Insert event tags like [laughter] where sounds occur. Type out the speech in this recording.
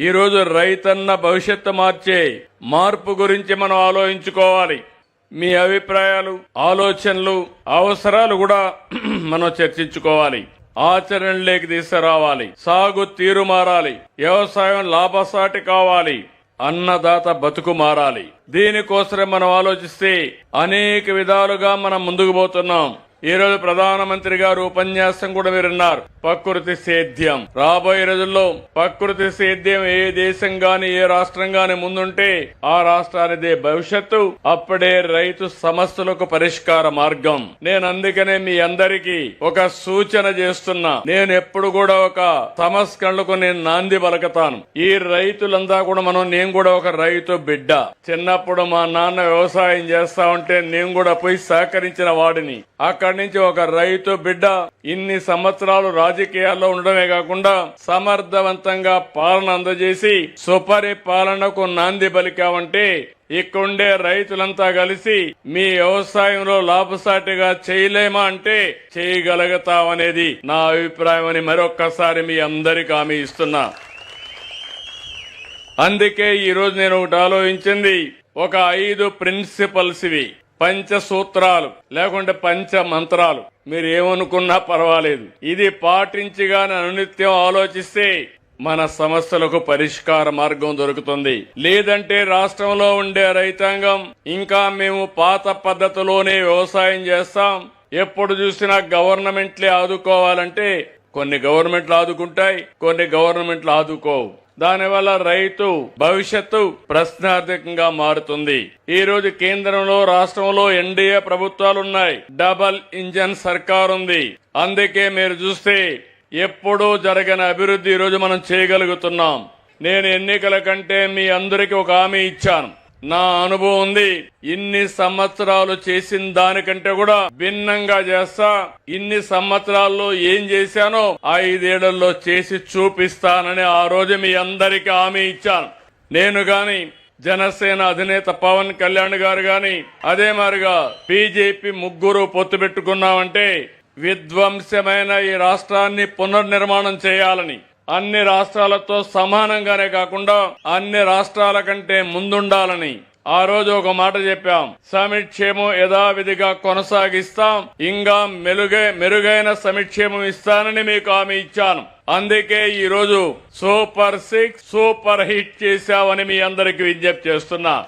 ఈరోజు రైతన్న భవిష్యత్తు మార్చే మార్పు గురించి మనం ఆలోచించుకోవాలి. మీ అభిప్రాయాలు ఆలోచనలు అవసరాలు కూడా [clears throat] మనం చర్చించుకోవాలి. ఆచరణలోకి తీసుకురావాలి. సాగు తీరు మారాలి. వ్యవసాయం లాభసాటి కావాలి. అన్నదాత బతుకు మారాలి. దీనికోసమే మనం ఆలోచిస్తే అనేక విధాలుగా మనం ముందుకు పోతున్నాం. ఈ రోజు ప్రధానమంత్రి గారు ఉపన్యాసం కూడా మీరున్నారు. ప్రకృతి సేద్యం. రాబోయే రోజుల్లో ప్రకృతి సేద్యం ఏ దేశం గాని ఏ రాష్ట్రం గాని ముందుంటే ఆ రాష్ట్రానిదే భవిష్యత్తు. అప్పుడే రైతు సమస్యలకు పరిష్కార మార్గం. నేను అందుకనే మీ అందరికీ ఒక సూచన చేస్తున్నా. నేను ఎప్పుడు కూడా ఒక సమస్కరణలకు నేను నాంది పలకతాను. ఈ రైతులంతా కూడా మనం నేను కూడా ఒక రైతు బిడ్డ. చిన్నప్పుడు మా నాన్న వ్యవసాయం చేస్తా ఉంటే నేను కూడా పోయి సహకరించిన వాడిని. అక్కడి నుంచి ఒక రైతు బిడ్డ ఇన్ని సంవత్సరాలు రాజకీయాల్లో ఉండడమే కాకుండా సమర్థవంతంగా పాలన అందజేసి సుపరిపాలనకు నాంది పలికావంటే ఇక్కడుండే రైతులంతా కలిసి మీ వ్యవసాయంలో లాభసాటిగా చేయలేమా అంటే చేయగలుగుతామనేది నా అభిప్రాయం అని మరొక్కసారి మీ అందరికి హామీ ఇస్తున్నా. అందుకే ఈరోజు నేను ఒకటి ఆలోచించింది. ఒక ఐదు ప్రిన్సిపల్స్ ఇవి. పంచ సూత్రాలు లేకుంటే పంచ మంత్రాలు మీరు ఏమనుకున్నా పర్వాలేదు. ఇది పాటించిగానే అనునిత్యం ఆలోచిస్తే మన సమస్యలకు పరిష్కార మార్గం దొరుకుతుంది. లేదంటే రాష్ట్రంలో ఉండే రైతాంగం ఇంకా మేము పాత పద్ధతిలోనే వ్యవసాయం చేస్తాం. ఎప్పుడు చూసినా గవర్నమెంట్లే ఆదుకోవాలంటే కొన్ని గవర్నమెంట్లు ఆదుకుంటాయి కొన్ని గవర్నమెంట్లు ఆదుకోవు. దానివల్ల రైతు భవిష్యత్తు ప్రశ్నార్థకంగా మారుతుంది. ఈ రోజు కేంద్రంలో రాష్ట్రంలో ఎన్డీఏ ప్రభుత్వాలు ఉన్నాయి డబల్ ఇంజన్ సర్కార్ ఉంది అందుకే మీరు చూస్తే ఎప్పుడూ జరగని అభివృద్ధి ఈ రోజు మనం చేయగలుగుతున్నాం. నేను ఎన్నికల కంటే మీ అందరికీ ఒక హామీ ఇచ్చాను. నా అనుభవం ఉంది. ఇన్ని సంవత్సరాలు చేసిన దానికంటే కూడా భిన్నంగా చేస్తా. ఇన్ని సంవత్సరాల్లో ఏం చేశానో ఐదేళ్ళలో చేసి చూపిస్తానని ఆ రోజు మీ అందరికీ హామీ ఇచ్చాను. నేను గాని జనసేన అధినేత పవన్ కళ్యాణ్ గారు గాని అదే మారిగా బీజేపీ ముగ్గురు పొత్తు పెట్టుకున్నామంటే విధ్వంసమైన ఈ రాష్ట్రాన్ని పునర్నిర్మాణం చేయాలని అన్ని రాష్ట్రాలతో సమానంగానే కాకుండా అన్ని రాష్ట్రాల కంటే ముందుండాలని ఆ రోజు ఒక మాట చెప్పాం. సమిక్షేమం యథావిధిగా కొనసాగిస్తాం. ఇంకా మెరుగై మెరుగైన సమిక్షేమం ఇస్తానని మీకు హామీ ఇచ్చాను. అందుకే ఈ రోజు సూపర్ సిక్స్ సూపర్ హిట్ చేశామని మీ అందరికి విజ్ఞప్తి చేస్తున్నా.